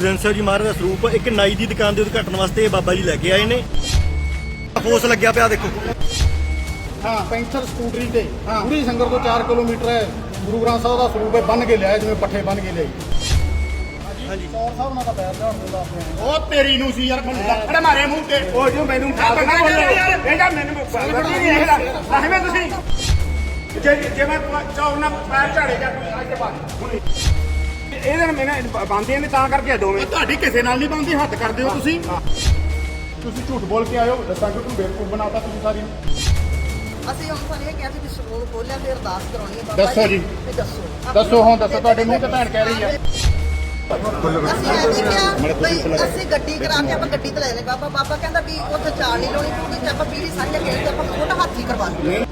ਗ੍ਰੰਥ ਸਾਹਿਬ ਜੀ ਮਹਾਰਾਜ ਦਾ ਸਰੂਪ ਇੱਕ ਨਾਈ ਦੀ ਦੁਕਾਨ ਦੇ ਉਦਘਾਟਨ ਵਾਸਤੇ ਇਹ ਬਾਬਾ ਜੀ ਲੈ ਕੇ ਆਏ ਨੇ। ਫੋਸ ਲੱਗਿਆ ਪਿਆ ਦੇਖੋ। ਹਾਂ ਪੈਂਥਰ ਸਕੂਟਰੀ ਤੇ। ਪੂਰੀ ਸੰਗਰ ਤੋਂ 4 ਕਿਲੋਮੀਟਰ ਹੈ। ਗੁਰੂ ਗ੍ਰੰਥ ਸਾਹਿਬ ਦਾ ਸਰੂਪ ਹੈ ਬੰਨ ਕੇ ਲਿਆਏ ਜਿਵੇਂ ਪੱਠੇ ਬੰਨ ਕੇ ਲਿਆਈ। ਹਾਂਜੀ। ਚੌਰ ਸਾਹਿਬ ਨਾਲ ਤਾਂ ਪੈਰ ਜਾਣ ਦਿੰਦਾ ਆਪਣੇ ਉਹ ਤੇਰੀ ਨੂੰ ਸੀ ਯਾਰ ਮੈਨੂੰ ਲੱਕੜ ਮਾਰੇ ਮੂੰਹ ਤੇ। ਉਹ ਜੋ ਮੈਨੂੰ ਆ ਬੰਦਾ ਬੋਲੇ ਇਹਦਾ ਮੈਨੂੰ ਗੱਲ ਨਹੀਂ ਇਹਦਾ। ਰਹਿਵੇਂ ਤੁਸੀਂ। ਜੇ ਜੇ ਮੈਂ ਚਾਹ ਨਾ ਪੈਰ ਝਾੜੇਗਾ ਕੋਈ ਅੱਜ ਬਾਅਦ ਹੁਣ ਇਹਦੇ ਨਾਲ ਮੈਨੇ ਬੰਦੇ ਨੇ ਤਾਂ ਕਰਕੇ ਦੋਵੇਂ। ਤੁਹਾਡੀ ਕਿਸੇ ਨਾਲ ਨਹੀਂ ਬੰਦੀ ਹੱਥ ਕਰਦੇ ਹੋ ਤੁਸੀਂ। ਤੁਸੀਂ ਝੂਠ ਬੋਲ ਕੇ ਆਇਓ ਦੱਸਾਂਗੇ ਤੂੰ ਬੇਵਕੂਫ ਬਣਾਤਾ ਤੁਸੀਂ ਸਾਰੀ ਨੂੰ। ਅਸੀਂ ਹੁਣ ਇਹ ਕਿਹਾ ਸੀ ਵੀ ਸਕੂਲ ਖੋਲਿਆ ਤੇ ਅਰਦਾਸ ਕਰਾਉਣੀ ਹੈ ਬਾਬਾ ਦੱਸੋ ਜੀ। ਦੱਸੋ। ਦੱਸੋ ਹੁਣ ਦੱਸੋ ਤੁਹਾਡੇ ਮੂੰਹ ਤੇ ਭੈਣ ਕਹਿ ਰਹੀ ਆ। ਅਸੀਂ ਬਈ ਅਸੀਂ ਗੱਡੀ ਕਰਾ ਕੇ ਆਪਾਂ ਗੱਡੀ ਤੇ ਲੈ ਲੈ ਬਾਬਾ ਬਾਬਾ ਕਹਿੰਦਾ ਵੀ ਉੱਥੇ ਚਾਲ ਨਹੀਂ ਲਾਉਣੀ ਤੇ ਆਪਾਂ ਪੀੜੀ ਖੇਡ ਤੇ ਆਪਾਂ ਛੋਟਾ ਹਾਥੀ ਕਰਵਾ ਲਵਾਂਗੇ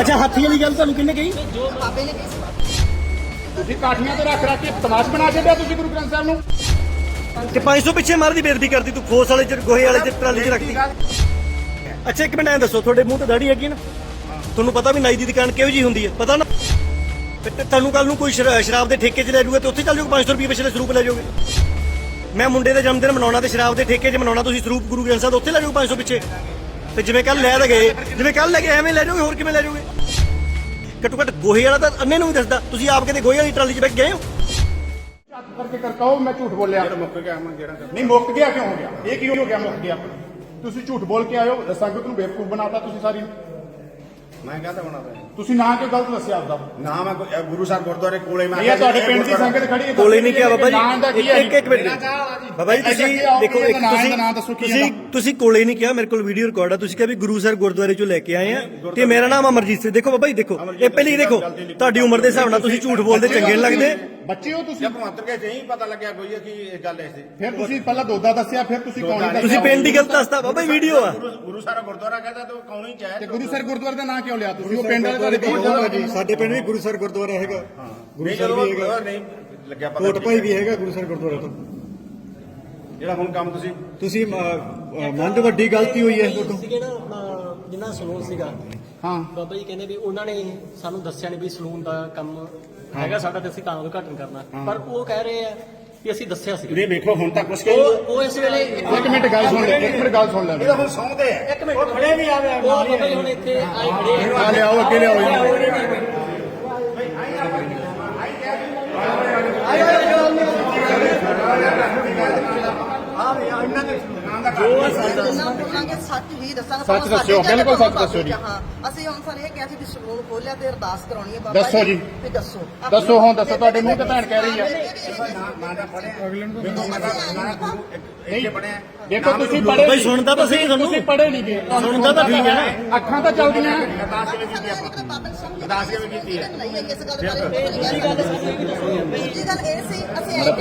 ਅੱਛਾ ਹਾਥੀ ਵਾਲੀ ਗੱਲ ਤੁਹਾਨੂੰ ਕਿੰਨੇ ਕਹੀ? ਬਾਬੇ ਨੇ ਕੀ ਸੀ। ਤੁਸੀਂ ਕਾਠੀਆਂ ਤੇ ਰੱਖ ਰੱਖ ਕੇ ਤਮਾਸ਼ ਬਣਾ ਛੱਡਿਆ ਤੁਸੀਂ ਗੁਰੂ ਗ੍ਰੰਥ ਸਾਹਿਬ ਨੂੰ। ਤੇ 500 ਪਿੱਛੇ ਮਾਰ ਦੀ ਬੇਇੱਜ਼ਤੀ ਕਰਦੀ ਤੂੰ ਫੋਸ ਵਾਲੇ ਚ ਗੋਹੇ ਵਾਲੇ ਚ ਟਰਾਲੀ ਚ ਰੱਖਦੀ। ਅੱਛਾ ਇੱਕ ਮਿੰਟ ਐਂ ਦੱਸੋ ਤੁਹਾਡੇ ਮੂੰਹ ਤੇ ਦਾੜੀ ਹੈਗੀ ਨਾ? ਤੁਹਾਨੂੰ ਪਤਾ ਵੀ ਨਾਈ ਦੀ ਦੁਕਾਨ ਕਿਹੋ ਜੀ ਹੁੰਦੀ ਹੈ? ਪਤਾ ਨਾ? ਤੇ ਤੇ ਤੁਹਾਨੂੰ ਕੱਲ ਨੂੰ ਕੋਈ ਸ਼ਰਾ- ਸ਼ਰਾਬ ਦੇ ਠੇਕੇ 'ਚ ਲੈ ਜਾਊਗਾ ਤੇ ਉੱਥੇ ਚੱਲ ਜਾਊਗਾ 500 ਰੁਪਏ ਪਿਛਲੇ ਸਰੂਪ ਲੈ ਜਾਓਗੇ। ਮੈਂ ਮੁੰਡੇ ਦਾ ਜਨਮ ਦਿਨ ਮਨਾਉਣਾ ਤੇ ਸ਼ਰਾਬ ਦੇ ਠੇਕੇ 'ਚ ਮਨਾਉਣਾ ਤੁਸੀਂ ਸਰੂਪ ਗੁਰੂ ਗ੍ਰੰਥ ਸਾਹਿਬ ਉੱਥੇ ਲੈ ਜਾਓਗੇ 500 ਪਿੱਛੇ? ਤੇ ਜਿਵੇਂ ਕੱਲ ਲੈ ਗਏ ਜਿਵੇਂ ਕੱਲ ਲੈ ਗਏ ਐਵੇਂ ਲੈ ਜਾਓਗੇ ਹੋਰ ਕਿਵੇਂ ਲੈ ਜਾਓਗੇ? ਘੱਟੋ ਘੱਟ ਗੋਹੇ ਵਾਲਾ ਤਾਂ ਅੰਨੇ ਨੂੰ ਵੀ ਦੱਸਦਾ। ਤੁਸੀਂ ਆਪ ਕਿਤੇ ਗੋਹੇ ਵਾਲੀ ਟਰਾਲੀ 'ਚ ਬੈਠ ਗਏ ਹੋ? ਹੱਥ ਕਰਕੇ ਕਰ ਕਹੋ ਮੈਂ ਝੂਠ ਬੋਲਿਆ ਮੁੱਕ ਗਿਆ ਮੈਂ ਜਿਹੜਾ ਨਹੀਂ ਮੁੱਕ ਗਿਆ ਕਿਉਂ ਹੋ ਗਿਆ? ਇਹ ਕਿਉਂ ਹੋ ਗਿਆ ਮੁੱਕ ਗਿਆ ਤੁਸੀਂ ਝੂਠ ਬੋਲ ਕੇ ਆਇਓ ਦੱਸਾਂਗੇ ਤੈਨੂੰ ਬੇਵਕੂਫ ਬਣਾਤਾ ਤੁਸੀਂ ਸਾਰੀ। ਨੂੰ। ਮੈਂ ਕਹਤਾ ਬਣਾਦਾ ਤੁਸੀਂ ਨਾਂ ਕਿਉਂ ਗਲਤ ਦੱਸਿਆ ਆਪਦਾ। ਨਾ ਮੈਂ ਕੋਈ- ਇਹ ਗੁਰੂ ਸਾਹਿਬ ਗੁਰਦੁਆਰੇ ਕੋਲੇ ਮੈਂ ਇਹ ਤੁਹਾਡੇ ਪਿੰਡ ਦੀ ਸੰਗਤ ਖੜੀ ਹੈ ਕੋਲੇ ਨਹੀਂ ਕਿਹਾ ਬਾਬਾ ਨਾਂ ਦਾ ਜੀ ਕੀ ਹੈ ਇੱਕ ਇੱਕ ਮਿੰਟ। ਬਾਬਾ ਜੀ ਤੁਸੀਂ ਦੇਖੋ ਇੱਕ ਤੁਸੀਂ ਨਾਂ ਦੱਸੋ ਕੀ ਤੁਸੀਂ ਤੁਸੀਂ ਕੋਲੇ ਨਹੀਂ ਕਿਹਾ ਮੇਰੇ ਕੋਲ ਵੀਡੀਓ ਰਿਕਾਰਡ ਆ। ਤੁਸੀਂ ਕਿਹਾ ਵੀ ਗੁਰੂ ਸਰ ਗੁਰਦੁਆਰੇ ਚੋਂ ਲੈ ਕੇ ਆਏ ਆ ਤੇ ਮੇਰਾ ਨਾਮ ਅਮਰਜੀਤ ਸਿੰਘ। ਦੇਖੋ ਬਾਬਾ ਜੀ ਦੇਖੋ। ਇਹ ਪਹਿਲੀ ਦੇਖੋ ਤੁਹਾਡੀ ਉਮਰ ਦੇ ਹਿਸਾਬ ਨਾਲ ਤੁਸੀਂ ਝੂਠ ਬੋਲਦੇ ਚੰਗੇ ਨਹੀਂ ਲੱਗਦੇ। ਬੱਚੇ ਹੋ ਤੁਸੀਂ? ਜਦ ਭਗਵੰਤ ਕੇ ਨਹੀਂ ਪਤਾ ਲੱਗਿਆ ਕੋਈ ਕਿ ਇਹ ਗੱਲ ਐਸੀ ਫਿਰ ਤੁਸੀਂ ਪਹਿਲਾਂ ਦੋਦਾ ਦੱਸਿਆ ਫਿਰ ਤੁਸੀਂ ਕੌਣ ਦੱਸਿਆ ਤੁਸੀਂ ਪਿੰਡ ਦੀ ਗੱਲ ਦੱਸਦਾ ਬਾਬਾ ਵੀਡੀਓ ਆ। ਗੁਰੂ ਸਾਹਿਬ ਗੁਰਦੁਆਰਾ ਕਹਿੰਦਾ ਤੇ ਕੌਣ ਹੀ ਚਾਹੇ ਤੇ ਗੁਰੂ ਸਰ ਗੁਰਦੁਆਰੇ ਦਾ ਨਾਂ ਕਿਉਂ ਲਿਆ ਤੁਸੀਂ? ਉਹ ਪਿੰਡ ਵਾਲੇ ਤੁਹਾਡੇ ਕੋਲ ਹੋਣਾ ਜੀ ਸਾਡੇ ਪਿੰਡ ਵੀ ਗੁਰੂ ਸਰ ਗੁਰਦੁਆਰਾ ਹੈਗਾ। ਗੁਰੂ ਨਹੀਂ ਸਰ ਵੀ ਹੈਗਾ। ਨਹੀਂ ਲੱਗਿਆ ਪਤਾ ਕੋਟ ਭਾਈ ਵੀ ਹੈਗਾ ਗੁਰੂ ਸਰ ਗੁਰਦੁਆਰਾ ਤੋਂ। ਜਿਹੜਾ ਹੁਣ ਕੰਮ ਤੁਸੀਂ ਤੁਸੀਂ ਮੰਨ ਵੱਡੀ ਗਲਤੀ ਹੋਈ ਹੈ ਤੁਹਾਡੇ ਤੋਂ। ਸੀਗੇ ਨਾ ਆਪਣਾ ਜਿੰਨਾ ਸਲੂਨ ਸੀਗਾ। ਹਾਂ। ਬਾਬਾ ਜੀ ਕਹਿੰਦੇ ਵੀ ਉਹਨਾਂ ਨੇ ਸਾਨੂੰ ਦੱਸਿਆ ਨਹੀਂ ਵੀ ਸਲੂਨ ਦਾ ਕੰਮ ਹੈਗਾ ਸਾਡਾ ਤੇ ਅਸੀਂ ਤਾਂ ਉਦਘਾਟਨ ਕਰਨਾ। ਪਰ ਉਹ ਕਹਿ ਰਹੇ ਆ ਕਿ ਅਸੀਂ ਦੱਸਿਆ ਸੀ। ਇਹ ਵੇਖੋ ਹੁਣ ਤੱਕ ਕੁਛ ਉਹ ਉਹ ਇਸ ਵੇਲੇ ਇੱਕ ਮਿੰਟ ਗੱਲ ਸੁਣ ਲੈ ਇੱਕ ਮਿੰਟ ਗੱਲ ਸੁਣ ਲੈ। ਇਹਦਾ ਹੁਣ ਸੌਂਦੇ ਆ। ਇੱਕ ਮਿੰਟ। ਖੜੇ ਵੀ ਆ ਉਹ ਬਾਬਾ ਜੀ ਹੁਣ ਇੱਥੇ ਆਏ ਖੜੇ ਆ। ਆ ਲਿਆਓ ਅੱਗੇ ਲਿਆਓ ਇਹਨੂੰ। ਜਿੰਨਾ ਬੋਲਾਂਗੇ ਸੱਚ ਹੀ ਦੱਸਾਂਗੇ। ਸੱਚ ਦੱਸਿਓ, ਬਿਲਕੁਲ ਸੱਚ ਦੱਸਿਓ ਜੀ। ਹਾਂ ਅਸੀਂ ਹੁਣ ਸਾਨੂੰ ਇਹ ਕਿਹਾ ਸੀ ਵੀ ਸਕੂਲ ਖੋਲਿਆ ਤੇ ਅਰਦਾਸ ਕਰਾਉਣੀ ਹੈ ਬਾਬਾ ਦੱਸੋ ਜੀ। ਤੇ ਦੱਸੋ। ਦੱਸੋ ਹੁਣ ਦੱਸੋ ਤੁਹਾਡੇ ਮੂੰਹ ਤੇ ਭੈਣ ਕਹਿ ਰਹੀ ਆ। ਇੱਥੇ ਬਣਿਆ ਦੇਖੋ ਤੁਸੀਂ ਪੜ੍ਹੇ ਬਾਈ ਸੁਣਦਾ ਤਾਂ ਸਹੀ ਤੁਹਾਨੂੰ। ਤੁਸੀਂ ਪੜ੍ਹੇ ਨਹੀਂ ਗਏ ਸੁਣਦਾ ਤਾਂ ਠੀਕ ਹੈ। ਨਾ ਅੱਖਾਂ ਤਾਂ ਚੱਲਦੀਆਂ। ਅਰਦਾਸ ਕਿਵੇਂ ਕੀਤੀ ਆਪਾਂ ਅਰਦਾਸ ਕਿਵੇਂ ਕੀਤੀ ਹੈ? ਨਹੀਂ ਇਸ ਗੱਲ ਬਾਰੇ ਦੂਜੀ ਗੱਲ ਦੂਜੀ ਗੱਲ ਇਹ ਸੀ ਅਸੀਂ ਇਹ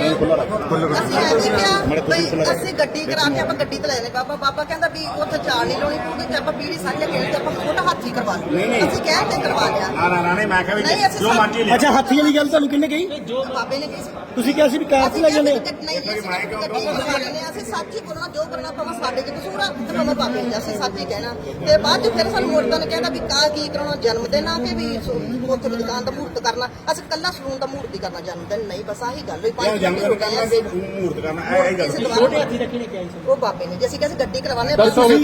ਅਸੀਂ ਬਈ ਗੱਡੀ ਕਰਾ ਕੇ ਆਪਾਂ ਗੱਡੀ ਤੇ ਲੈ ਲੈ ਬਾਬਾ ਬਾਬਾ ਕਹਿੰਦਾ ਵੀ ਉੱਥੇ ਚਾਲ ਨਹੀਂ ਲਾਉਣੀ ਪਊਗੀ ਤੇ ਆਪਾਂ ਪੀੜੀ ਸਾਂਝਾ ਖੇਡ ਤੇ ਆਪਾਂ ਛੋਟਾ ਹਾਥੀ ਕਰਵਾ ਅਸੀਂ ਕਹਿ ਤੇ ਕਰਵਾ ਲਿਆ। ਨਾ ਨਾ ਨਾ ਨਹੀਂ ਮੈਂ ਕਿਹਾ ਵੀ ਜੋ ਮਰਜ਼ੀ ਲੈ ਅੱਛਾ ਹਾਥੀ ਵਾਲੀ ਗੱਲ ਤੁਹਾਨੂੰ ਕਿੰਨੇ ਕਹੀ? ਬਾਬੇ ਨੇ ਕੀ ਸੀ। ਤੁਸੀਂ ਕਿਹਾ ਸੀ ਵੀ ਕਾਰ 'ਚ ਲੈ ਜਾਂਦੇ ਆ। ਨਹੀਂ ਅਸੀਂ ਗੱਡੀ ਕਰਵਾ ਲੈਂਦੇ ਹਾਂ, ਅਸੀਂ ਸੱਚ ਹੀ ਬੋਲਣਾ ਜੋ ਕਰਨਾ ਭਾਵੇਂ ਸਾਡੇ ਚ ਕਸੂਰ ਆ ਤੇ ਭਾਵੇਂ ਬਾਬੇ ਦਾ ਅਸੀਂ ਸੱਚ ਹੀ ਕਹਿਣਾ। ਤੇ ਬਾਅਦ ਚ ਫਿਰ ਸਾਨੂੰ ਮੋੜਤਾਂ ਨੇ ਕਹਿੰਦਾ ਵੀ ਕਾ ਕੀ ਕਰਾਉਣਾ ਜਨਮ ਦਿਨ ਆ ਕੇ ਵੀ ਉੱਥੇ ਦੁਕਾਨ ਦਾ ਮਹੂਰਤ ਕਰਨਾ। ਅਸੀਂ ਕੱਲਾ ਸਲੂਨ ਦਾ ਮਹੂਰਤ ਹੀ ਕਰਨਾ ਜਨਮ ਦਿਨ ਨਹੀਂ ਬਸ ਆਹੀ ਗੱਲ ਹੋਈ। ਇਹ ਜਨਮ ਦਿਨ ਕਰਨਾ ਤੇ ਮੂਰਤ ਕਰਨਾ ਇਹ ਇਹ ਗੱਲ ਛੋਟੇ ਹਾਥੀ ਰੱਖਣੇ ਕਿਹਾ ਸੀ? ਉਹ ਬਾਬੇ ਨੇ ਜੇ ਅਸੀਂ ਕਹਿੰਦੇ ਗੱਡੀ ਕਰਵਾਣੇ ਦੱਸੋ ਤੁਸੀਂ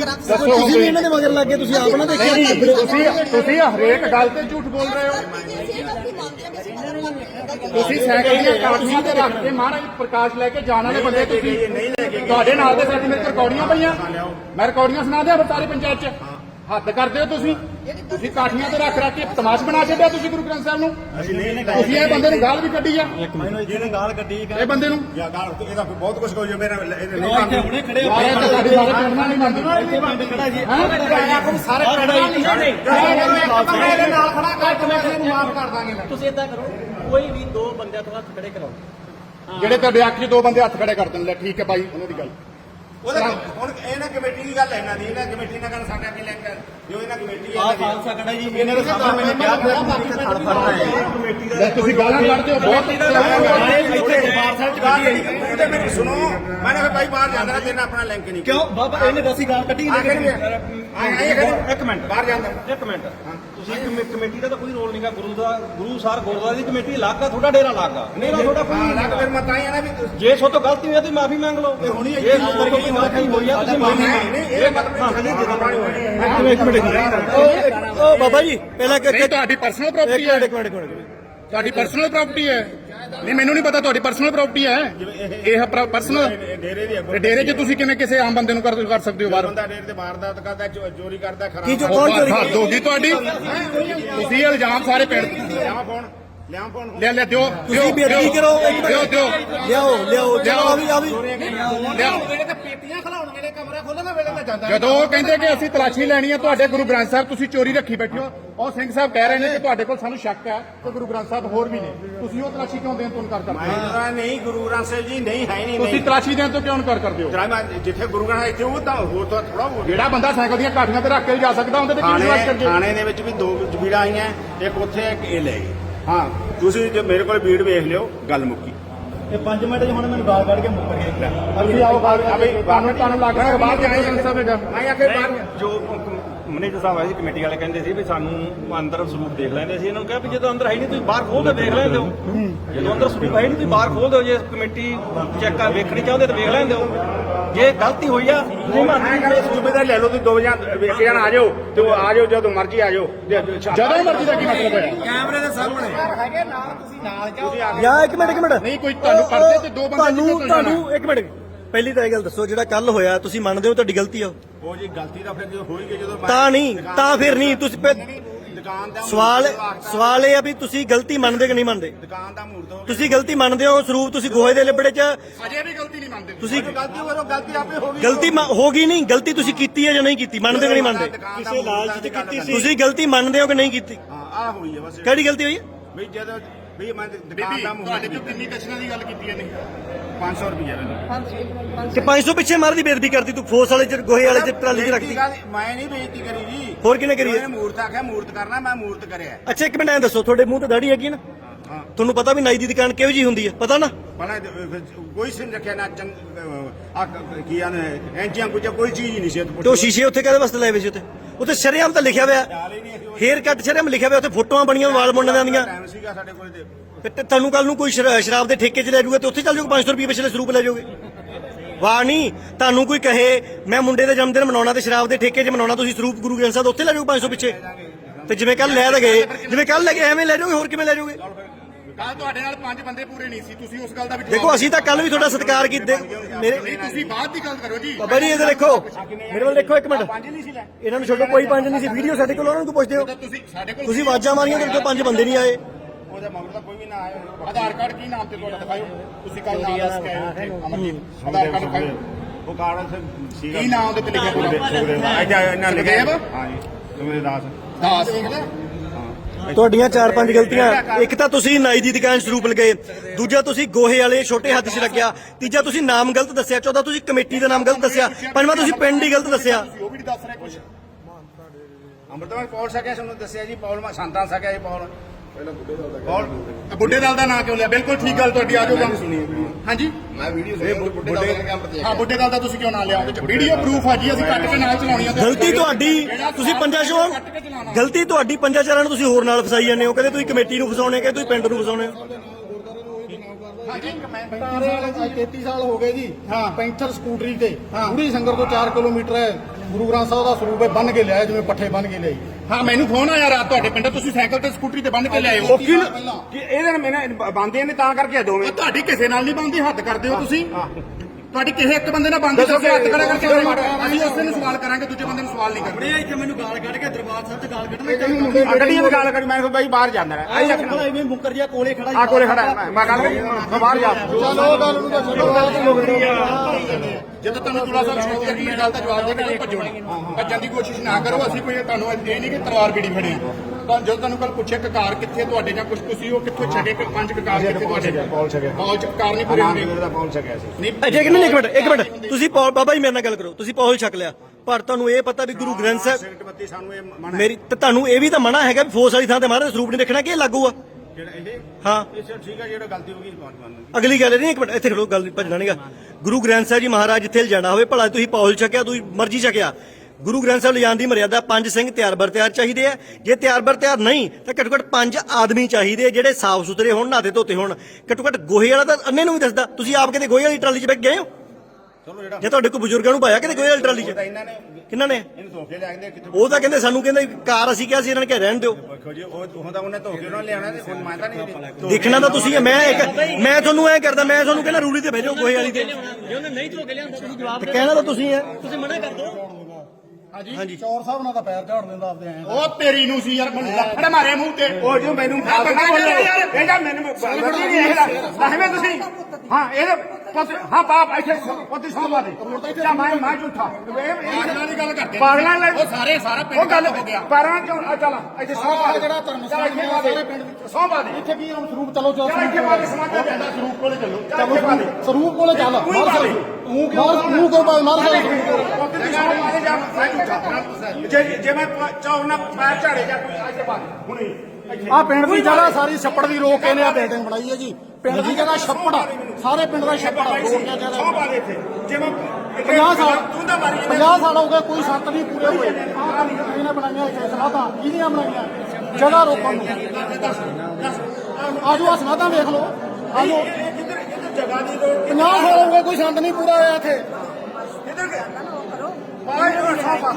ਵੀ ਇਹਨਾਂ ਦੇ ਮਗਰ ਲੱਗ ਗਏ ਤੁਸੀਂ ਆਪ ਨਾ ਦੇਖਿਆ ਨਹੀਂ ਤੁਸੀਂ ਤੁਸੀਂ ਹਰੇਕ ਗੱਲ ਤੇ ਝੂਠ ਬੋਲ ਰਹੇ ਹੋ। ਤੁਸੀਂ ਸਾਈਕਲ ਦੀਆਂ ਕਾਠੀਆਂ ਤੇ ਰੱਖ ਕੇ ਮਹਾਰਾਜ ਪ੍ਰਕਾਸ਼ ਲੈ ਕੇ ਜਾਣ ਵਾਲੇ ਬੰਦੇ ਤੁਸੀਂ। ਤੁਹਾਡੇ ਨਾਲ ਦੇ ਸਾਡੇ ਮੇਰੇ ਰਿਕਾਰਡੀਆਂ ਪਈਆਂ। ਮੈਂ ਰਿਕਾਰਡੀਆਂ ਸੁਣਾ ਦਿਆਂ ਸਾਰੀ ਪੰਚਾਇਤ ਚ। ਹੱਦ ਕਰਦੇ ਹੋ ਤੁਸੀਂ। ਤੁਸੀਂ ਕਾਠੀਆਂ ਤੇ ਰੱਖ ਰੱਖ ਕੇ ਤਮਾਸ਼ ਬਣਾ ਛੱਡਿਆ ਤੁਸੀਂ ਗੁਰੂ ਗ੍ਰੰਥ ਸਾਹਿਬ ਨੂੰ। ਤੁਸੀਂ ਇਹ ਬੰਦੇ ਨੂੰ ਗਾਲ ਵੀ ਕੱਢੀ ਆ। ਜਿਹਨੇ ਗਾਲ ਕੱਢੀ ਇਹ ਬੰਦੇ ਨੂੰ। ਜਾਂ ਗਾਲ ਇਹਦਾ ਬਹੁਤ ਕੁਝ ਹੋ ਜਾਵੇ ਮੇਰਾ ਇਹਨੇ ਨਹੀਂ ਕੰਮ ਇਹ ਤਾਂ ਸਾਡੀ ਨਾਲ ਨਹੀਂ ਮੰਨਦੀ। ਸਾਰੇ ਮੇਰੇ ਨਾਲ ਖੜਾ ਕਰ ਮੈਂ ਇਹਨੂੰ ਮਾਫ ਕਰ ਦਾਂਗੇ ਤੁਸੀਂ ਇਦਾਂ ਕਰੋ ਕੋਈ ਵੀ ਦੋ ਬੰਦਿਆਂ ਤੋਂ ਹੱਥ ਖੜੇ ਕਰਾਓ। ਜਿਹੜੇ ਤੁਹਾਡੇ ਅੱਖ 'ਚ ਦੋ ਬੰਦੇ ਹੱਥ ਖੜੇ ਕਰ ਦੇਣ ਲੈ ਠੀਕ ਹੈ ਬਾਈ ਉਹਨਾਂ ਦੀ ਗੱਲ। ਉਹਦਾ ਹੁਣ ਇਹਨਾਂ ਕਮੇਟੀ ਦੀ ਗੱਲ ਹੈ ਇਹਨਾਂ ਦੀ ਇਹਨਾਂ ਕਮੇਟੀ ਨਾਲ ਗੱਲ ਸਾਡਾ ਕੀ ਲਿੰਕ ਹੈ ਜੋ ਇਹਨਾਂ ਕਮੇਟੀ ਆਹ ਖਾਲਸਾ ਖੜਾ ਜੀ ਇਹਨਾਂ ਦੇ ਸਾਹਮਣੇ ਮੈਨੂੰ ਕਿਹਾ ਕਿ ਕਮੇਟੀ ਤੇ ਥੜ ਫੜਨਾ ਹੈ। ਲੈ ਤੁਸੀਂ ਗਾਲਾਂ ਕੱਢਦੇ ਹੋ ਬਹੁਤ ਇੱਥੇ ਦਰਬਾਰ ਸਾਹਿਬ ਚ ਕੱਢੀ ਹੈ। ਇਹਦੇ ਮੇਰੀ ਸੁਣੋ। ਮੈਂ ਕਿਹਾ ਭਾਈ ਬਾਹਰ ਜਾਂਦਾ ਤੇਰਾ ਆਪਣਾ ਲਿੰਕ ਨਹੀਂ। ਕਿਉਂ? ਬਾਬਾ ਇਹਨੇ ਦੱਸੀ ਗਾਲ ਕੱਢੀ ਆ ਇੱਕ ਮਿੰਟ। ਬਾਹਰ ਜਾਂਦਾ। ਇੱਕ ਮਿੰਟ। ਤੁਸੀਂ ਕਮੇ- ਕਮੇਟੀ ਦਾ ਤਾਂ ਕੋਈ ਰੋਲ ਨਹੀਂਗਾ ਗੁਰੂ ਦਾ ਗੁਰੂ ਸਾਹਿਬ ਗੁਰਦੁਆਰੇ ਦੀ ਕਮੇਟੀ ਅਲੱਗ ਆ ਤੁਹਾਡਾ ਡੇਰਾ ਅਲੱਗ ਆ ਡੇਰਾ ਤੁਹਾਡਾ ਕੋਈ ਹਾਂ ਨਹੀਂ ਫਿਰ ਮੈਂ ਤਾਂ ਹੀ ਆ ਨਾ ਵੀ ਤੁਸੀਂ- ਜੇ ਸੋ ਤੋਂ ਗਲਤੀ ਹੋਈ ਹੈ ਤੁਸੀਂ ਮਾਫੀ ਮੰਗ ਲਓ। ਹੁਣੀ ਜੇ ਸੋ ਤੋਂ ਕੋਈ ਗਲਤੀ ਹੋਈ ਆ ਤੁਸੀਂ ਮਾਫੀ ਨਹੀਂ ਮੰਗ ਨਹੀਂ ਇਹਦਾ ਮਤਲਬ ਇਹ ਜਦੋਂ ਪਾਣੀ ਹੋਇਆ ਇੱਕ ਮਿੰਟ ਉਹ ਬਾਬਾ ਜੀ ਪਹਿਲਾਂ ਕਿ ਤੁਹਾਡੀ ਪਰਸਨਲ ਪ੍ਰਾਪਰਟੀ ਹੈ ਇੱਕ ਮਿੰਟ ਇੱਕ ਮਿੰਟ। ਤੁਹਾਡੀ ਪਰਸਨਲ ਪ੍ਰਾਪਰਟੀ ਹੈ। ਨਹੀਂ ਮੈਨੂੰ ਨਹੀਂ ਪਤਾ ਤੁਹਾਡੀ ਪਰਸਨਲ ਪ੍ਰਾਪਰਟੀ ਹੈ। ਇਹ ਪਰਸਨਲ ਡੇਰੇ ਦੀ ਅੱਗੋਂ ਡੇਰੇ 'ਚ ਤੁਸੀਂ ਕਿਵੇਂ ਕਿਸੇ ਆਮ ਬੰਦੇ ਨੂੰ ਕਰ ਕਰ ਸਕਦੇ ਹੋ ਬਾਹਰ? ਬੰਦਾ ਡੇਰੇ ਤੇ ਵਾਰਦਾਤ ਕਰਦਾ ਚੋਰੀ ਕਰਦਾ ਖਰਾਬ ਕੀ ਜੋ ਕੌਣ ਚੋਰੀ ਹੋ ਤੁਹਾਡੀ? ਤੁਸੀਂ ਇਲਜ਼ਾਮ ਸਾਰੇ ਪਿੰਡ ਲਿਆਵਾਂ ਫੋਨ। ਲਿਆਵਾਂ ਫੋਨ ਲੈ ਲੈ ਦਿਓ। ਤੁਸੀਂ ਬੇਅਦਬੀ ਕਰੋ ਇੱਕ ਦਿਓ ਮਿੰਟ। ਦਿਓ ਲਿਆਓ ਲਿਆਓ ਚਲੋ ਆ ਵੀ ਆ ਵੀ। ਲਿਆਓ। ਪੇਟੀਆਂ ਖਲਾਉਣ ਵੇਲੇ ਕਮਰਾ ਖੋਲਣ ਵੇਲੇ ਤਾਂ ਜਾਂਦਾ ਜਦੋਂ ਉਹ ਕਹਿੰਦੇ ਕਿ ਅਸੀਂ ਤਲਾਸ਼ੀ ਲੈਣੀ ਹੈ ਤੁਹਾਡੇ ਗੁਰੂ ਗ੍ਰੰਥ ਸਾਹਿਬ ਤੁਸੀਂ ਚੋਰੀ ਰੱਖੀ ਬੈਠੇ ਹੋ ਉਹ ਸਿੰਘ ਸਾਹਿਬ ਕਹਿ ਰਹੇ ਨੇ ਕਿ ਤੁਹਾਡੇ ਕੋਲ ਸਾਨੂੰ ਸ਼ੱਕ ਹੈ ਕਿ ਗੁਰੂ ਗ੍ਰੰਥ ਸਾਹਿਬ ਹੋਰ ਵੀ ਨੇ। ਤੁਸੀਂ ਉਹ ਤਲਾਸ਼ੀ ਕਿਉਂ ਦੇਣ ਤੋਂ ਇਨਕਾਰ ਕਰਦੇ ਹੋ? ਮੈਂ ਨਹੀਂ ਗੁਰੂ ਗ੍ਰੰਥ ਸਾਹਿਬ ਜੀ ਨਹੀਂ ਹੈ ਨਹੀਂ ਤੁਸੀਂ ਤਲਾਸ਼ੀ ਦੇਣ ਤੋਂ ਕਿਉਂ ਇਨਕਾਰ ਕਰਦੇ ਹੋ? ਜਰਾ ਮੈਂ ਜਿੱਥੇ ਗੁਰੂ ਗ੍ਰੰਥ ਇੱਥੇ ਉਹ ਤਾਂ ਹੋਰ ਤਾਂ ਥੋੜਾ ਹੋ ਗਿਆ ਜਿਹੜਾ ਬੰਦਾ ਸਾਈਕਲ ਦੀਆਂ ਕਾਠੀਆਂ ਤੇ ਰੱਖ ਕੇ ਜਾ ਸਕਦਾ ਉਹਦੇ ਤੇ ਕੀ ਵਿਸ਼ਵਾਸ ਕਰਦੇ ਥਾਣੇ ਦੇ ਵਿੱਚ ਵੀ ਦੋ ਜਬੀੜਾਂ ਆਈਆਂ ਇੱਕ ਉੱਥੇ ਇੱਕ ਇਹ ਲੈ ਗਏ। ਹਾਂ ਤੁਸੀਂ ਜੇ ਮੇਰੇ ਕੋਲ ਵੀਡ ਵੇਖ ਲਿਓ ਗੱਲ ਮੁੱਕੀ। ਇਹ 5 ਮਿੰਟ 'ਚ ਹੁਣ ਮੈਨੂੰ ਗਾਲ ਕੱਢ ਕੇ ਮੁੱਕਰ ਗਿਆ ਅਸੀਂ ਆਓ ਬਾਹਰ ਤੁਹਾਨੂੰ ਤੁਹਾਨੂੰ ਲੱਗ ਰਿਹਾ ਬਾਹਰ ਜਾਣਾ ਸਾਹਿਬ ਹੈਗਾ ਮੈਂ ਆਖੇ ਬਾਹਰ ਜੋ ਮੈਨੇਜਰ ਸਾਹਿਬ ਆਏ ਸੀ ਕਮੇਟੀ ਵਾਲੇ ਕਹਿੰਦੇ ਸੀ ਵੀ ਸਾਨੂੰ ਅੰਦਰ ਸਰੂਪ ਦੇਖ ਲੈਂਦੇ ਸੀ। ਇਹਨਾਂ ਨੂੰ ਕਿਹਾ ਵੀ ਜਦੋਂ ਅੰਦਰ ਹੈ ਨਹੀਂ ਤੁਸੀਂ ਬਾਹਰ ਖੋਲ ਕੇ ਦੇਖ ਲੈਂਦੇ ਹੋ। ਜਦੋਂ ਅੰਦਰ ਸਰੂਪ ਹੈ ਨਹੀਂ ਤੁਸੀਂ ਬਾਹਰ ਖੋਲ ਦਿਓ। ਜੇ ਕਮੇਟੀ ਚੈੱਕ ਕਰ ਵੇਖਣੀ ਚਾਹੁੰਦੇ ਤਾਂ ਵੇਖ ਲੈਂਦੇ ਹੋ। ਜੇ ਗਲਤੀ ਹੋਈ ਆ ਤੁਸੀਂ ਮੈਂ ਕਹਿੰਦਾ ਜ਼ਿੰਮੇਦਾਰ ਲੈ ਲਓ ਤੁਸੀਂ ਦੋ ਜਾਂ ਇੱਕ ਜਣ ਆ ਜਾਓ। ਤੇ ਉਹ ਆ ਜਾਓ ਜਦੋਂ ਮਰਜ਼ੀ ਆ ਜਾਓ। ਜਦੋਂ ਮਰਜ਼ੀ ਦਾ ਕੀ ਮਤਲਬ ਹੈ? ਯਾ ਇੱਕ ਮਿੰਟ ਇੱਕ ਮਿੰਟ। ਨਹੀਂ, ਕੋਈ ਤੁਹਾਨੂੰ ਪਰਦੇ ਤੇ ਦੋ ਬੰਦੇ ਤੁਹਾਨੂੰ ਤੁਹਾਨੂੰ ਇੱਕ ਮਿੰਟ। ਪਹਿਲੀ ਤਾਂ ਇਹ ਗੱਲ ਦੱਸੋ ਜਿਹੜਾ ਕੱਲ ਹੋਇਆ ਤੁਸੀਂ ਮੰਨਦੇ ਹੋ ਤੁਹਾਡੀ ਗਲਤੀ ਆ? ਉਹ? ਜੀ ਗਲਤੀ ਤਾਂ ਫਿਰ ਜਦੋਂ ਹੋਈ ਗਈ ਜਦੋਂ ਤਾਂ ਨਹੀਂ ਤਾਂ ਫਿਰ ਨਹੀਂ ਤੁਸੀਂ ਦੁਕਾਨ ਦਾ ਸਵਾਲ ਸਵਾਲ ਇਹ ਆ ਵੀ ਤੁਸੀਂ ਗਲਤੀ ਮੰਨਦੇ ਕਿ ਨਹੀਂ ਮੰਨਦੇ? ਦੁਕਾਨ ਦਾ ਮੂਰਤ ਹੋ। ਤੁਸੀਂ ਗਲਤੀ ਮੰਨਦੇ ਹੋ ਸਰੂਪ ਤੁਸੀਂ ਗੋਹੇ ਦੇ ਲਿਬੜੇ 'ਚ? ਅਜੇ ਵੀ ਗਲਤੀ ਨਹੀਂ ਮੰਨਦੇ। ਤੁਸੀਂ ਗਲਤੀ ਤਾਂ ਗਲਤੀ ਆਪੇ ਹੋ ਗਈ। ਗਲਤੀ ਮ- ਹੋ ਗਈ ਨਹੀਂ ਗਲਤੀ ਤੁਸੀਂ ਕੀਤੀ ਹੈ ਜਾਂ ਨਹੀਂ ਕੀਤੀ? ਮੰਨਦੇ ਕਿ ਨਹੀਂ ਮੰਨਦੇ? ਕਿਸੇ ਲਾਲਚ ਤੇ ਕੀਤੀ ਸੀ। ਤੁਸੀਂ ਗਲਤੀ ਮੰਨਦੇ ਹੋ ਕਿ ਨਹੀਂ ਕੀਤੀ? ਹਾਂ ਆ ਹੋਈ ਹੈ ਬਸ। ਕਿਹੜੀ ਗਲਤੀ ਹੋਈ ਹੈ? ਵੀ ਜਦੋਂ ਵੀ ਮੈਂ ਦੁਕਾਨ ਬੀਬੀ ਦਾ ਤੁਹਾਡੇ ਮੂਰਤ ਤੋਂ ਕਿੰਨੀ ਕਸ਼ਨਾਂ ਦੀ ਗੱਲ ਕੀਤੀ ਇਹਨੇ 500 ਰੁਪਏ ਮੈਨੂੰ ਕਿ 500 ਪਿੱਛੇ ਮਾਰਦੀ ਬੇਇੱਜ਼ਤੀ ਕਰਦੀ ਤੂੰ ਫੋਰਸ ਵਾਲੇ ਚ ਗੋਹੇ ਵਾਲੇ ਚ ਟਰਾਲੀ 'ਚ ਰੱਖਦੀ। ਮੈਂ ਨਹੀਂ ਬੇਇੱਜ਼ਤੀ ਕਰੀ ਜੀ। ਹੋਰ ਕਿਹਨੇ ਕਰੀ ਹੈ? ਮੂਰਤ ਆਖਿਆ ਮੂਰਤ ਕਰਨਾ ਮੈਂ ਮੂਰਤ ਕਰਿਆ। ਅੱਛਾ ਇੱਕ ਮਿੰਟ ਐਂ ਦੱਸੋ ਤੁਹਾਡੇ ਮੂੰਹ ਤੇ ਦਾੜੀ ਹੈਗੀ ਨਾ? ਤੁਹਾਨੂੰ ਪਤਾ ਵੀ ਨਾਈ ਦੀ ਦੁਕਾਨ ਕਿਹੋ ਜੀ ਹੁੰਦੀ ਹੈ? ਪਤਾ ਨਾ? ਪਹਿਲਾਂ ਕੋਈ sin ਰੱਖਿਆ ਨਾ ਚੰਗ ਆ ਕੀ ਆਨੇ ਐਂਚੀਆਂ ਕੁਝ ਕੋਈ ਚੀਜ਼ ਨਹੀਂ ਸੀ ਉੱਥੇ ਤੇ ਉਹ ਸ਼ੀਸ਼ੇ ਉੱਥੇ ਕਾਹਦੇ ਵਾਸਤੇ ਲਾਏ ਸੀ ਉੱਥੇ? ਉੱਥੇ ਸ਼ਰੇਆਮ ਤਾਂ ਲਿਖਿਆ ਹੋਇਆ। ਹੇਅਰ ਕੱਟ ਸ਼ਰੇਆਮ ਲਿਖਿਆ ਹੋਇਆ, ਉੱਥੇ ਫੋਟੋਆਂ ਬਣੀਆਂ ਵਾਲ ਮੁੰਡਿਆਂ ਦੀਆਂ। ਟਾਈਮ ਸੀਗਾ ਸਾਡੇ ਕੋਲ ਤੇ ਤੇ, ਤੁਹਾਨੂੰ ਕੱਲ ਨੂੰ ਕੋਈ ਸ਼ਰਾਬ ਦੇ ਠੇਕੇ 'ਚ ਲੈ ਜਾਊਗਾ ਤੇ ਉੱਥੇ ਚੱਲ ਜਾਊਗਾ 500 ਰੁਪਏ ਪਿਛਲੇ ਸਰੂਪ ਲੈ ਜਾਓਗੇ। ਵਾਹ ਨਹੀਂ ਤੁਹਾਨੂੰ ਕੋਈ ਕਹੇ, ਮੈਂ ਮੁੰਡੇ ਦੇ ਜਨਮ ਦਿਨ ਮਨਾਉਣਾ ਤੇ ਸ਼ਰਾਬ ਦੇ ਠੇਕੇ 'ਚ ਮਨਾਉਣਾ, ਤੁਸੀਂ ਸਰੂਪ ਗੁਰੂ ਗ੍ਰੰਥ ਸਾਹਿਬ ਉੱਥੇ ਲੈ ਜਾਓਗੇ 500 ਪਿੱਛੇ। ਤੇ ਜਿਵੇਂ ਕੱਲ ਲੈ ਤਾਂ ਜਿਵੇਂ ਕੱਲ ਲੈ ਗਏ ਐਵੇਂ ਲੈ ਜਾਓਗੇ, ਹੋਰ ਕਿਵੇਂ ਲੈ ਜਾਓਗੇ? ਕੱਲ ਤੁਹਾਡੇ ਨਾਲ ਪੰਜ ਬੰਦੇ ਪੂਰੇ ਨਹੀਂ ਸੀ ਤੁਸੀਂ ਉਸ ਗੱਲ ਦਾ ਵੀ ਜਵਾਬ ਦੇਖੋ ਅਸੀਂ ਤਾਂ ਕੱਲ ਵੀ ਤੁਹਾਡਾ ਸਤਿਕਾਰ ਕੀਤੇ। ਮੇਰੇ ਨਹੀਂ ਤੁਸੀਂ ਬਾਅਦ ਦੀ ਗੱਲ ਕਰੋ ਜੀ। ਬਾਬਾ ਜੀ ਇਹਦੇ ਦੇਖੋ ਮੇਰੇ ਵੱਲ ਦੇਖੋ ਇੱਕ ਮਿੰਟ। ਪੰਜ ਨਹੀਂ ਸੀ ਲੈ। ਇਹਨਾਂ ਨੂੰ ਛੱਡੋ ਕੋਈ ਪੰਜ ਨਹੀਂ ਸੀ। ਵੀਡੀਓ ਸਾਡੇ ਕੋਲ ਉਹਨਾਂ ਨੂੰ ਪੁੱਛਦੇ ਹੋ। ਤੁਸੀਂ ਸਾਡੇ ਕੋਲ ਤੁਸੀਂ ਆਵਾਜ਼ਾਂ ਮਾਰੀਆਂ ਤੇ ਪੰਜ ਬੰਦੇ ਨਹੀਂ ਆਏ। ਉਹਦਾ ਮਗਰ ਤਾਂ ਕੋਈ ਵੀ ਨਾ ਆਇਆ ਆਧਾਰ ਕਾਰਡ ਕੀ ਨਾਮ ਤੇ ਤੁਹਾਡਾ ਦਿਖਾਓ ਤੁਸੀਂ ਕੱਲ ਨਾਮ ਦੱਸ ਕੇ ਆਏ ਉੱਥੇ ਅਮਰਜੀਤ। ਆਧਾਰ ਕਾਰਡ ਦਿਖਾਓ ਉਹ ਕਾਰਡ ਉੱਥੇ ਸੀਗਾ। ਕੀ ਨਾਮ ਉਹਦੇ ਤੇ ਲਿਖਿਆ? ਪੂਰਾ ਇੱਥੇ ਇਹਨਾਂ ਲਿਖਿਆ। ਸੁਖਦੇਵ? ਹਾਂ ਜੀ ਸੁਖਦੇਵ ਦਾਸ। ਦਾਸ ਤੁਹਾਡੀਆਂ ਚਾਰ ਪੰਜ ਗਲਤੀਆਂ, ਇੱਕ ਤਾਂ ਤੁਸੀਂ ਨਾਈ ਦੀ ਦੁਕਾਨ ਸਰੂਪ ਲਗਾਏ ਦੂਜਾ ਤੁਸੀਂ ਗੋਹੇ ਵਾਲੇ ਛੋਟੇ ਹੱਥ 'ਚ ਲੱਗਿਆ, ਤੀਜਾ ਤੁਸੀਂ ਨਾਮ ਗਲਤ ਦੱਸਿਆ, ਚੌਥਾ ਤੁਸੀਂ ਕਮੇਟੀ ਦਾ ਨਾਮ ਗਲਤ ਦੱਸਿਆ, ਪੰਜਵਾਂ ਤੁਸੀਂ ਪਿੰਡ ਹੀ ਗਲਤ ਦੱਸਿਆ। ਉਹ ਵੀ ਦੱਸ ਰਹੇ ਕੁਝ ਅੰਮ੍ਰਿਤਵਾਨ ਪੌਲ ਸਕਿਆ ਸਾਨੂੰ ਦੱਸਿਆ ਜੀ, ਪੌਲ ਮਾ ਸੰਤਾਂ ਸਕਿਆ ਜੀ, ਪੌਲ। ਪਹਿਲਾਂ ਬੁੱਢੇ ਦਾ ਪੌਲ ਬੁੱਢੇ ਦਲ ਦਾ ਨਾਂ ਕਿਉਂ ਲਿਆ? ਬਿਲਕੁਲ ਠੀਕ ਗੱਲ ਤੁਹਾਡੀ ਆਜੋ ਗੱਲ ਹਾਂਜੀ? ਮੈਂ ਵੀਡੀਓ ਸੁਣੀ ਬੁੱਢੇ ਦਾ ਕੰਮ ਤੇ ਹਾਂ ਬੁੱਢੇ ਦਲ ਦਾ ਤੁਸੀਂ ਕਿਉਂ ਨਾਂ ਲਿਆ? ਉਹਦੇ ਚ ਵੀਡੀਓ ਪ੍ਰੂਫ ਆ ਜੀ ਅਸੀਂ ਕੱਟ ਕੇ ਨਾਲ ਚਲਾਉਣੀ ਆ ਗਲਤੀ ਤੁਹਾਡੀ ਤੁਸੀਂ ਪੰਜਾ ਚੋਂ ਗਲਤੀ ਤੁਹਾਡੀ ਪੰਜਾ ਚਾਰਾਂ ਨੂੰ ਤੁਸੀਂ ਹੋਰ ਨਾਲ ਫਸਾਈ ਜਾਂਦੇ ਹੋ। ਕਹਿੰਦੇ ਤੁਸੀਂ ਕਮੇਟੀ ਨੂੰ ਫਸਾਉਣੇ ਕਿ ਤੁਸੀਂ ਪਿੰਡ ਨੂੰ ਫਸਾਉਣੇ। ਹੋ ਤਾਰੇ ਵਾਲੇ ਜੀ। 33 ਸਾਲ ਹੋ ਗਏ ਜੀ। ਹਾਂ। ਪੈਂਥਰ ਸਕੂਟਰੀ ਤੇ। ਪੂਰੀ ਸੰਗਰ ਤੋਂ 4 ਕਿਲੋਮੀਟਰ ਹੈ। ਗੁਰੂ ਗ੍ਰੰਥ ਸਾਹਿਬ ਦਾ ਸਰੂਪ ਹੈ ਬੰਨ ਕੇ ਲਿਆਇਆ ਜਿਵੇਂ ਪੱਠੇ ਬੰਨ ਕੇ ਲਿਆਈ। ਹਾਂ ਮੈਨੂੰ ਫੋਨ ਆਇਆ ਰਾਤ ਤੁਹਾਡੇ ਪਿੰਡ ਤੁਸੀਂ ਸਾਈਕਲ ਤੇ ਸਕੂਟਰੀ ਤੇ ਬੰਨ ਕੇ ਲਿਆਏ ਹੋ ਕਿ ਇਹਦੇ ਨਾਲ ਮੈਨੇ ਬੰਦੇ ਨੇ ਤਾਂ ਕਰਕੇ ਦੋਵੇਂ? ਉਹ ਤੁਹਾਡੀ ਕਿਸੇ ਨਾਲ ਨਹੀਂ ਬੰਦੀ ਹੱਦ ਕਰਦੇ ਹੋ ਤੁਸੀਂ? ਤੁਹਾਡੀ ਕਿਸੇ ਇੱਕ ਬੰਦੇ ਨਾਲ ਬੰਦੀ ਤੁਸੀਂ ਹੱਦ ਕਰਿਆ ਕਰਕੇ ਅਸੀਂ ਉਸੇ ਨੂੰ ਸਵਾਲ ਕਰਾਂਗੇ ਦੂਜੇ ਬੰਦੇ ਨੂੰ ਸਵਾਲ ਨਹੀਂ ਕਰਦੇ। ਇੱਥੇ ਮੈਨੂੰ ਗਾਲ ਕੱਢ ਕੇ ਦਰਬਾਰ ਸਾਹਿਬ 'ਚ ਗਾਲ ਅਗਲੀ ਵੀ ਗੱਲ ਕਰੀ ਮੈਂ ਕਿਹਾ ਬਾਈ ਬਾਹਰ ਜਾਂਦਾ ਰਿਹਾ। ਆਈ ਆਖਣਾ। ਐਵੇਂ ਮੁੱਕਰ ਜਿਹਾ ਕੋਲੇ ਖੜਾ ਆ ਕੋਲੇ ਖੜਾ ਮੈਂ- ਗੱਲ ਬਾਹਰ ਜਾ। ਚਲੋ ਗੱਲ ਨੂੰ ਤਾਂ ਮੁਕਦੀ ਆ ਜਦੋਂ ਤੁਹਾਨੂੰ ਥੋੜਾ ਸਾ ਸ਼ੌਕ ਹੈ ਕਿ ਇਹ ਗੱਲ ਦਾ ਜਵਾਬ ਦੇ ਕੇ ਭੱਜੋ। ਭੱਜਣ ਦੀ ਕੋਸ਼ਿਸ਼ ਨਾ ਕਰੋ ਅਸੀਂ ਕੋਈ ਤੁਹਾਨੂੰ ਇਹ ਨਹੀਂ ਕਿ ਤਲਵਾਰ ਬੀੜੀ ਫੜੇ ਆ। ਜਦੋਂ ਤੁਹਾਨੂੰ ਕੱਲ ਪੁੱਛਿਆ ਕਕਾਰ ਕਿੱਥੇ ਤੁਹਾਡੇ ਜਾਂ ਕੁਝ ਤੁਸੀਂ ਉਹ ਕਿੱਥੋਂ ਛੱਡੇ ਕਿ ਪੰਜ ਕਕਾਰ ਕਿੱਥੇ ਤੁਹਾਡੇ? ਪੌਲ ਛਕਿਆ ਪੌਲ ਚ ਕਕਾਰ ਨਹੀਂ ਪੂਰੇ ਹੁੰਦੇ? ਦਾ ਪੌਲ ਛਕਿਆ ਸੀ। ਨਹੀਂ ਅੱਛਾ ਇੱਕ ਮਿੰਟ ਇੱਕ ਮਿੰਟ ਇੱਕ ਮਿੰਟ। ਤੁਸੀਂ ਪੌਲ ਬਾਬਾ ਜੀ ਮੇਰੇ ਨਾਲ ਗੱਲ ਕਰੋ। ਤੁਸੀਂ ਪੌਲ ਛਕ ਲਿਆ। ਪਰ ਤੁਹਾਨੂੰ ਇਹ ਪਤਾ ਵੀ ਗੁਰੂ ਗ੍ਰੰਥ ਸਾਹਿਬ ਸਿਗਰਟ ਬੱਤੀ ਸਾਨੂੰ ਇਹ ਮਨਾ ਮੇਰੀ ਤੇ ਤੁਹਾਨੂੰ ਇਹ ਵੀ ਤਾਂ ਮਨਾ ਹੈਗਾ ਵੀ ਫੋਰਸ ਵਾਲੀ ਥਾਂ ਤੇ ਮਹਾਰਾਜ ਦਾ ਸਰੂਪ ਨਹੀਂ ਦੇਖਣਾ ਕਿ ਇਹ ਲਾਗੂ ਆ। ਜਿਹੜਾ ਇਹ ਹਾਂ। ਇਹ ਚਲੋ ਠੀਕ ਹੈ ਜਿਹੜਾ ਗਲਤੀ ਹੋ ਗਈ ਬਾਤ ਮੰਨ ਅਗਲੀ ਗੱਲ ਨਹੀਂ ਇੱਕ ਮਿੰਟ ਇੱਥੇ ਖੜੋ ਗੱਲ ਨਹੀਂ ਭੱਜਣਾ ਨਹੀਂਗਾ। ਗੁਰੂ ਗ੍ਰੰਥ ਸਾਹਿਬ ਜੀ ਮਹਾਰਾਜ ਜਿੱਥੇ ਜਾਣਾ ਹੋਵੇ ਭਲਾ ਤੁਸੀਂ ਪੌਲ ਛਕਿਆ ਤੁਸੀਂ ਮਰਜ਼ੀ ਛਕਿਆ। ਗੁਰੂ ਗ੍ਰੰਥ ਸਾਹਿਬ ਲਿਜਾਣ ਦੀ ਮਰਿਆਦਾ ਪੰਜ ਸਿੰਘ ਤਿਆਰ ਬਰ ਤਿਆਰ ਚਾਹੀਦੇ ਆ। ਜੇ ਤਿਆਰ ਬਰ ਤਿਆਰ ਨਹੀਂ ਤਾਂ ਘੱਟੋ ਘੱਟ ਪੰਜ ਆਦਮੀ ਚਾਹੀਦੇ ਆ ਜਿਹੜੇ ਸਾਫ਼ ਸੁਥਰੇ ਹੋਣ ਨਹਾਤੇ ਧੋਤੇ ਹੋਣ। ਘੱਟੋ ਘੱਟ ਗੋਹੇ ਵਾਲਾ ਤਾਂ ਅੰਨੇ ਨੂੰ ਵੀ ਦੱਸਦਾ ਤੁਸੀਂ ਆਪ ਕਿਤੇ ਗੋਹੇ ਵਾਲੀ ਟਰਾਲੀ 'ਚ ਬੈਠ ਗਏ ਹੋ? ਚਲੋ ਜਿਹੜਾ ਜੇ ਤੁਹਾਡੇ ਕੋਈ ਬਜ਼ੁਰਗਾਂ ਨੂੰ ਪਾਇਆ ਕਿਤੇ ਗੋਹੇ ਵਾਲੀ ਟਰਾਲੀ 'ਚ? ਇਹਨਾਂ ਨੇ ਕਿਹਨਾਂ ਨੇ? ਇਹਨੂੰ ਧੋਕੇ ਲੈ ਆਂਦੇ ਕਿੱਥੇ ਉਹ ਤਾਂ ਕਹਿੰਦੇ ਸਾਨੂੰ ਕਹਿੰਦੇ ਕਾਰ ਅਸੀਂ ਕਿਹਾ ਸੀ ਇਹਨਾਂ ਨੇ ਕਿਹਾ ਰਹਿਣ ਦਿਓ। ਦੇਖੋ ਜੀ ਉਹ ਉਹ ਤਾਂ ਉਹਨੇ ਧੋਕੇ ਉਹਨਾਂ ਨੇ ਲਿਆਉਣਾ ਤੇ ਹੁਣ ਮੈਂ ਤਾਂ ਨਹੀਂ ਦੇਖਣਾ ਤਾਂ ਤੁਸੀਂ ਮੈਂ ਇੱਕ ਮੈਂ ਤੁਹਾਨੂੰ ਐ ਕਰਦਾ ਮੈਂ ਤੁਹਾਨੂੰ ਕਹਿੰਦਾ ਰੂੜੀ ਤੇ ਬਹਿ ਜਾਓ ਗੋਹੇ ਵਾਲੀ ਤੇ। ਜੇ ਉਹਨੇ ਨਹੀਂ ਧੋ ਕੇ ਲਿਆਂਦਾ ਤੁਸੀਂ ਜਵਾਬ ਕਹਿਣਾ ਤਾਂ ਤੁਸੀਂ ਹੈ ਤੁਸੀਂ ਮਨਾ ਕਰ ਦਿਓ। ਹਾਂਜੀ। ਚੌਰ ਸਾਹਿਬ ਨਾਲ ਤਾਂ ਪੈਰ ਝਾੜ ਦਿੰਦਾ ਆਪਦੇ ਐਂ। ਉਹ ਤੇਰੀ ਨੂੰ ਸੀ ਯਾਰ ਮੈਨੂੰ ਲੱਫੜ ਮਾਰੇ ਮੂੰਹ ਤੇ। ਉਹ ਜੋ ਮੈਨੂੰ ਫਾਲਤੂ ਨਾ ਬੋਲੋ ਇਹਦਾ ਮੈਨੂੰ ਗਲਤੀ ਨਹੀਂ ਤੁਸੀਂ। ਹਾਂ ਇਹਦੇ ਪੁੱਤ ਹਾਂ ਬਾਪ ਇੱਥੇ ਪੁੱਤ ਸੌਂ ਪਾ ਦੇ। ਜਾਂ ਮੈਂ ਮੈਂ ਝੂਠਾ। ਪਾਗਲਾਂ ਦੀ ਗੱਲ ਕਰਦੇ ਪਾਗਲਾਂ ਲੈ ਉਹ ਸਾਰੇ ਸਾਰਾ ਪਿੰਡ ਉਹ ਗੱਲ ਹੋ ਗਿਆ। ਪਾਰਾਂ ਚੋਂ ਆ ਚੱਲ ਇੱਥੇ ਸੌਂ ਪਾ ਦੇ। ਜਿਹੜਾ ਧਰਮ ਚੱਲ ਇੱਥੇ ਪਾ ਦੇ। ਸੌਂ ਪਾ ਦੇ। ਇੱਥੇ ਕੀ ਹੁਣ ਸਰੂਪ ਚਲੋ ਚਲੋ ਇੱਥੇ ਪਾ ਦੇ ਸਮਾਜ ਦਾ ਸਰੂਪ ਕੋਲੇ ਚੱਲੋ। ਚੱਲ ਸਰੂਪ ਕੋਲੇ ਚੱਲ। ਪਾ ਦੇ ਤੂੰ ਕਿਉਂ ਤੂੰ ਕਿਉਂ ਪਾ ਮਾਰ ਸਕਦਾ ਪੁੱਤ ਦੀ ਸੌਂ ਪਾ ਦੇ ਜਾਂ। ਮੈਂ ਝੂਠਾ। ਜੇ ਜੇ ਮੈਂ ਚਾਹਉਂ ਨਾ ਪੈਰ ਝਾੜੇ ਜਾਂ ਕੋਈ ਇੱਥੇ ਪਾ ਦੇ ਹੁਣੇ। ਆ ਪਿੰਡ ਦੀ ਜਗ੍ਹਾ ਸਾਰੀ ਛੱਪੜ ਦੀ ਰੋਕ ਕੇ ਨੇ ਆ ਬਿਲਡਿੰਗ ਬਣਾਈ ਹੈ ਜੀ ਪਿੰਡ ਦੀ ਜਗ੍ਹਾ ਛੱਪੜ ਆ। ਸਾਰੇ ਪਿੰਡ ਦਾ ਛੱਪੜ ਆ ਰੋਕ ਕੇ ਸੌਂ ਪਾ ਜਗ੍ਹਾ ਦੇ ਇੱਥੇ। ਜੇ ਮੈਂ 50 ਸਾਲ ਤੂੰ ਤਾਂ ਮਾਰੀ ਜਾਂਦਾ 50 ਸਾਲ ਹੋ ਗਏ ਕੋਈ ਸੰਤ ਨਹੀਂ ਪੂਰੇ ਹੋਏ। ਆਹ ਇਹਨੇ ਬਣਾਈਆਂ ਇੱਥੇ ਸਮਾਧਾਂ ਕਿਹਦੀਆਂ ਬਣਾਈਆਂ? ਜਗ੍ਹਾ ਰੋਕਣ ਨੂੰ। ਆਜੋ ਆ ਸਮਾਧਾਂ ਵੇਖ ਲਓ। ਆਜੋ। ਇਹ ਕਿੱਧਰ ਕਿੱਧਰ ਜਗ੍ਹਾ ਦੀ ਲੋੜ 50 ਸਾਲ ਹੋ ਗਏ ਕੋਈ ਸੰਤ ਨਹੀਂ ਪੂਰਾ ਹੋਇਆ ਇੱਥੇ। ਕਿੱਧਰ ਗਿਆ? ਜਿਹੜਾ ਸੌਂ ਪਾ।